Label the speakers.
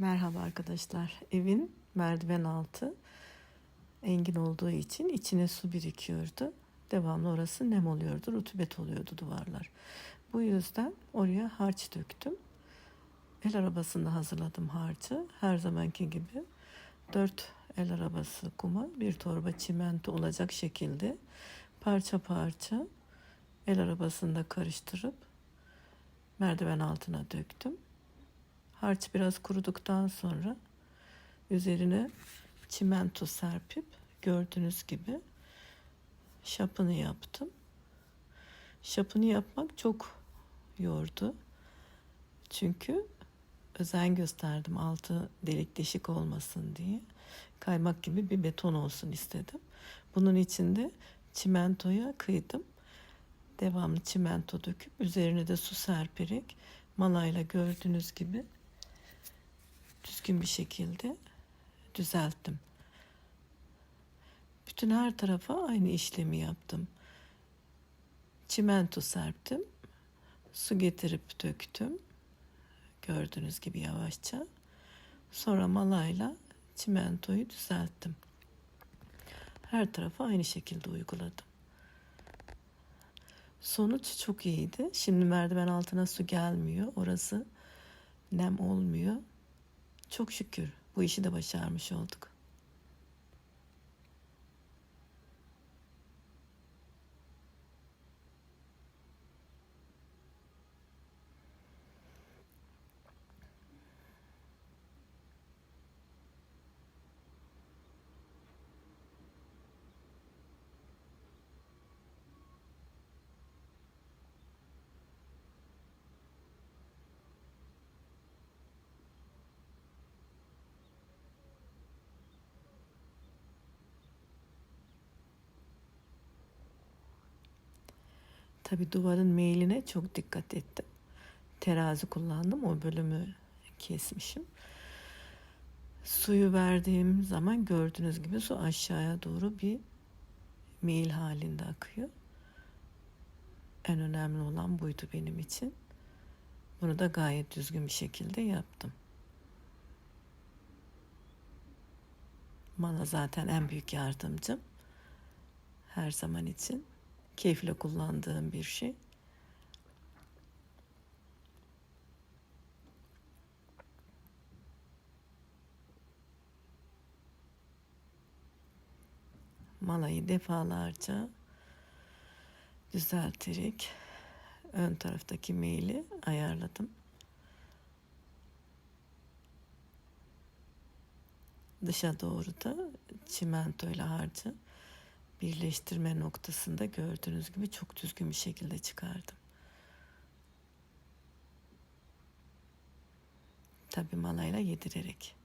Speaker 1: Merhaba arkadaşlar. Evin merdiven altı engin olduğu için içine su birikiyordu. Devamlı orası nem oluyordu, rutubet oluyordu duvarlar. Bu yüzden oraya harç döktüm. El arabasında hazırladım harcı. Her zamanki gibi dört el arabası kuma bir torba çimento olacak şekilde parça parça el arabasında karıştırıp merdiven altına döktüm. Harç biraz kuruduktan sonra üzerine çimento serpip gördüğünüz gibi şapını yaptım. Şapını yapmak çok yordu. Çünkü özen gösterdim altı delik deşik olmasın diye. Kaymak gibi bir beton olsun istedim. Bunun için de çimentoya kıydım. Devamlı çimento döküp üzerine de su serperek malayla gördüğünüz gibi düzgün bir şekilde düzelttim. Bütün her tarafa aynı işlemi yaptım. Çimento serptim. Su getirip döktüm. Gördüğünüz gibi yavaşça. Sonra malayla çimentoyu düzelttim. Her tarafa aynı şekilde uyguladım. Sonuç çok iyiydi. Şimdi merdiven altına su gelmiyor. Orası nem olmuyor. Çok şükür bu işi de başarmış olduk. Tabi duvarın meyline çok dikkat ettim. Terazi kullandım. O bölümü kesmişim. Suyu verdiğim zaman gördüğünüz gibi su aşağıya doğru bir meyil halinde akıyor. En önemli olan buydu benim için. Bunu da gayet düzgün bir şekilde yaptım. Bana zaten en büyük yardımcım. Her zaman için keyifle kullandığım bir şey. Malayı defalarca düzelterek ön taraftaki meyli ayarladım. Dışa doğru da çimento ile harcı birleştirme noktasında gördüğünüz gibi çok düzgün bir şekilde çıkardım. Tabi malayla yedirerek.